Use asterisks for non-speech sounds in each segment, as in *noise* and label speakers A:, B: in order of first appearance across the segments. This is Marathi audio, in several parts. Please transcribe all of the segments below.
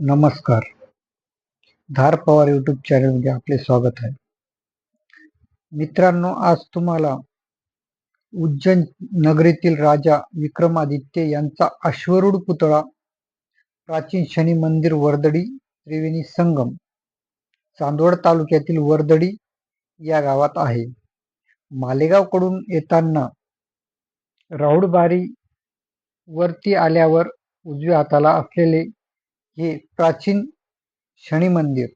A: नमस्कार. धार पवार यूट्यूब चॅनलमध्ये आपले स्वागत आहे. मित्रांनो आज तुम्हाला उज्जैन नगरीतील राजा विक्रमादित्य यांचा अश्वरूढ पुतळा प्राचीन शनी मंदिर वर्दडी त्रिवेणी संगम चांदवड तालुक्यातील वर्दडी या गावात आहे. मालेगावकडून येताना राहुडबारी वरती आल्यावर उजव्या हाताला असलेले हे प्राचीन शनी मंदिर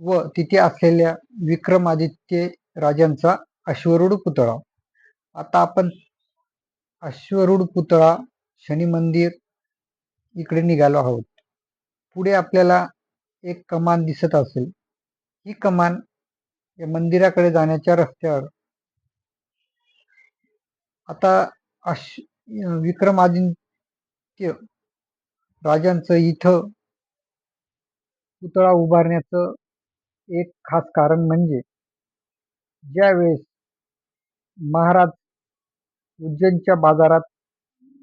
A: व तिथे असलेल्या विक्रमादित्य राजांचा अश्वरूढ पुतळा. आता आपण अश्वरूढ पुतळा शनी मंदिर इकडे निघालो आहोत. पुढे आपल्याला एक कमान दिसत असेल. ही कमान या मंदिराकडे जाण्याच्या रस्त्यावर. आता अश विक्रमादित्य राजांचं इथं पुतळा उभारण्याचं एक खास कारण म्हणजे ज्यावेळेस महाराज उज्जैनच्या बाजारात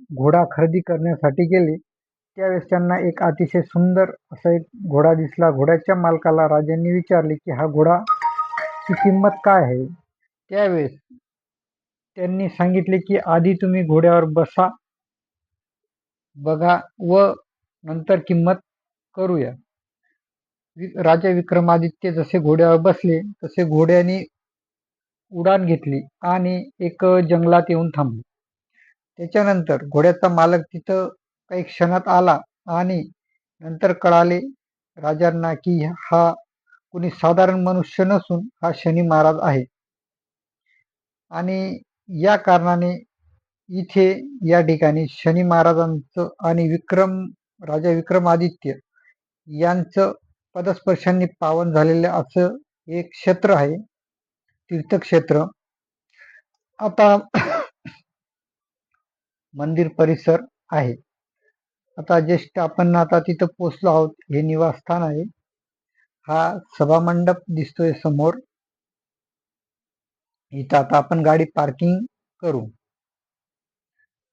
A: घोडा खरेदी करण्यासाठी गेले त्यावेळेस त्यांना एक अतिशय सुंदर असा एक घोडा दिसला. घोड्याच्या मालकाला राजांनी विचारले की हा घोडा ची किंमत काय आहे? त्यावेळेस त्यांनी सांगितले की आधी तुम्ही घोड्यावर बसा बघा व नंतर किंमत करूया. राजा विक्रमादित्य जसे घोड्यावर बसले तसे घोड्याने उडान घेतली आणि एक जंगलात येऊन थांबले. त्याच्यानंतर घोड्याचा मालक तिथं काही क्षणात आला आणि नंतर कळाले राजांना की हा कुणी साधारण मनुष्य नसून हा शनी महाराज आहे. आणि या कारणाने इथे या ठिकाणी शनी महाराजांचं आणि विक्रम राजा विक्रमादित्य यांचं पदस्पर्शांनी पावन झालेलं असं एक क्षेत्र आहे तीर्थक्षेत्र. आता *coughs* मंदिर परिसर आहे. आता ज्येष्ठ आपण आता तिथं पोचलो आहोत हे निवासस्थान आहे. हा सभामंडप दिसतोय समोर. इथं आता आपण गाडी पार्किंग करू.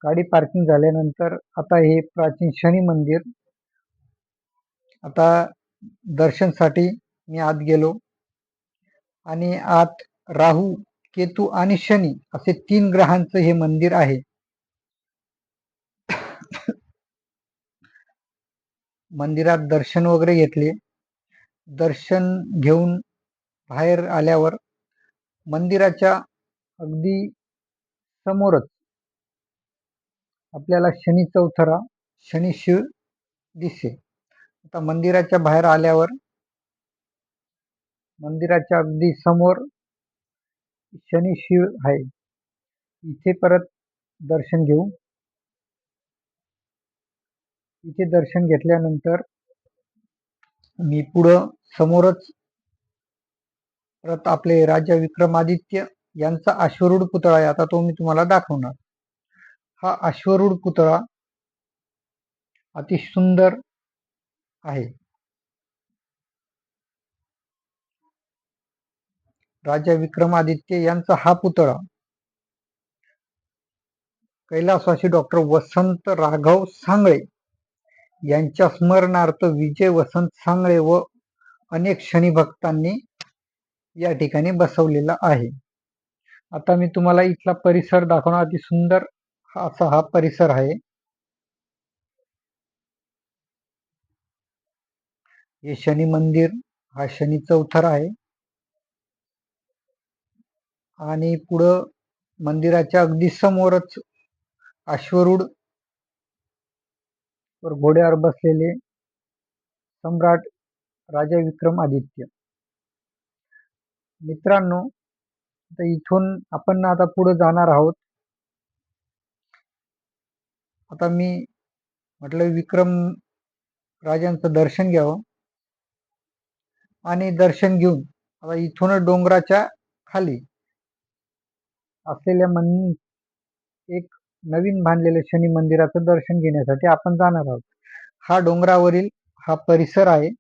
A: गाडी पार्किंग झाल्यानंतर आता हे प्राचीन शनी मंदिर आता दर्शनसाठी मी आत गेलो. आणि आत राहू केतू आणि शनी असे तीन ग्रहांचं हे मंदिर आहे. मंदिरात दर्शन वगैरे घेतले. दर्शन घेऊन बाहेर आल्यावर मंदिराच्या अगदी समोरच आपल्याला शनी चौथरा शनी शिव दिसे. आता मंदिराच्या बाहेर आल्यावर मंदिराच्या अगदी समोर शनी शिव आहे. इथे परत दर्शन घेऊ. इथे दर्शन घेतल्यानंतर मी पुढं समोरच परत आपले राजा विक्रमादित्य यांचा अश्वरूढ पुतळा आहे. आता तो मी तुम्हाला दाखवणार. हा अश्वरूढ पुतळा अति सुंदर आहे. राजा विक्रमादित्य यांचा हा पुतळा कैलासवासी डॉक्टर वसंत राघव सांगळे यांच्या स्मरणार्थ विजय वसंत सांगळे व अनेक शनिभक्तांनी या ठिकाणी बसवलेला आहे. आता मी तुम्हाला इथला परिसर दाखवणार अति सुंदर असा हा परिसर आहे. हे शनी मंदिर हा शनी चौथर आहे. आणि पुढं मंदिराच्या अगदी समोरच अश्वरूढ वर घोड्यावर बसलेले सम्राट राजा विक्रम आदित्य. मित्रांनो इथून आपण आता पुढे जाणार आहोत. आता मी म्हटलं विक्रम राजांचं दर्शन घ्यावं. आणि दर्शन घेऊन आता इथून डोंगराच्या खाली असलेल्या मन एक नवीन बांधलेल्या शनी मंदिराचं दर्शन घेण्यासाठी आपण जाणार आहोत. हा डोंगरावरील हा परिसर आहे.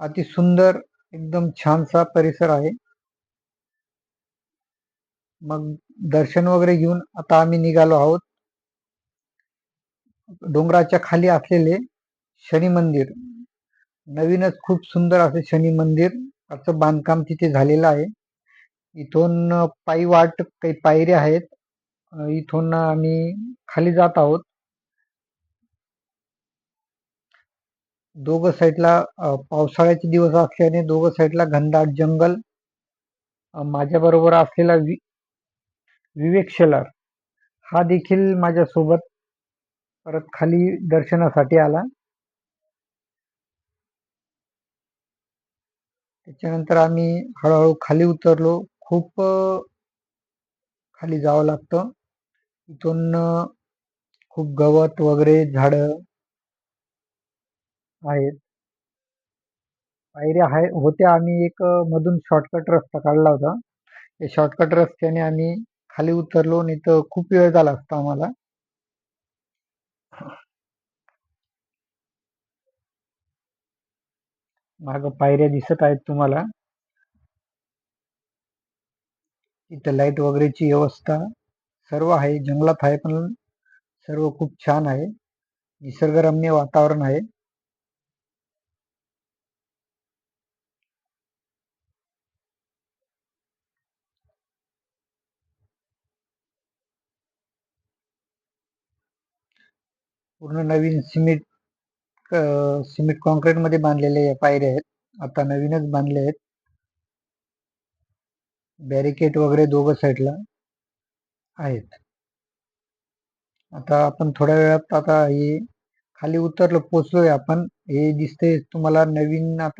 A: अति सुंदर एकदम छानसा परिसर आहे. मग दर्शन वगैरे घेऊन आता आम्ही निघालो आहोत. डोंगराच्या खाली असलेले शनी मंदिर. नवीनच खूप सुंदर असे शनी मंदिर असं बांधकाम तिथे झालेलं आहे. इथून पायी वाट काही पायऱ्या आहेत. इथून आम्ही खाली जात आहोत. दोघं साईडला पावसाळ्याचे दिवस असल्याने दोघं साईडला घनदाट जंगल माझ्या बरोबर असलेला वि विवेक शेलार. हा देखील माझ्यासोबत परत खाली दर्शनासाठी आला. त्याच्यानंतर आम्ही हळूहळू खाली उतरलो. खूप खाली जावं लागतं. इथून खूप गवत वगैरे झाडं आहेत. पायऱ्या आहे होत्या आम्ही एक मधून शॉर्टकट रस्ता काढला होता. त्या शॉर्टकट रस्त्याने आम्ही खाली उतरलो नाही तर खूप वेळ झाला असता आम्हाला. माग पायऱ्या दिसत आहेत तुम्हाला. इथं लाइट वगैरेची व्यवस्था सर्व आहे जंगलात आहे पण सर्व खूप छान आहे. निसर्गरम्य वातावरण आहे. पूर्ण नवीन सिमेंट सिमेंट कॉन्क्रीटमध्ये बांधलेले या पायऱ्या आहेत. आता नवीनच बांधले आहेत. बॅरिकेड वगैरे दोघं साईडला आहेत. आता आपण थोड्या वेळात आता हे खाली उतरलो पोचलोय आपण. हे दिसते तुम्हाला नवीन आता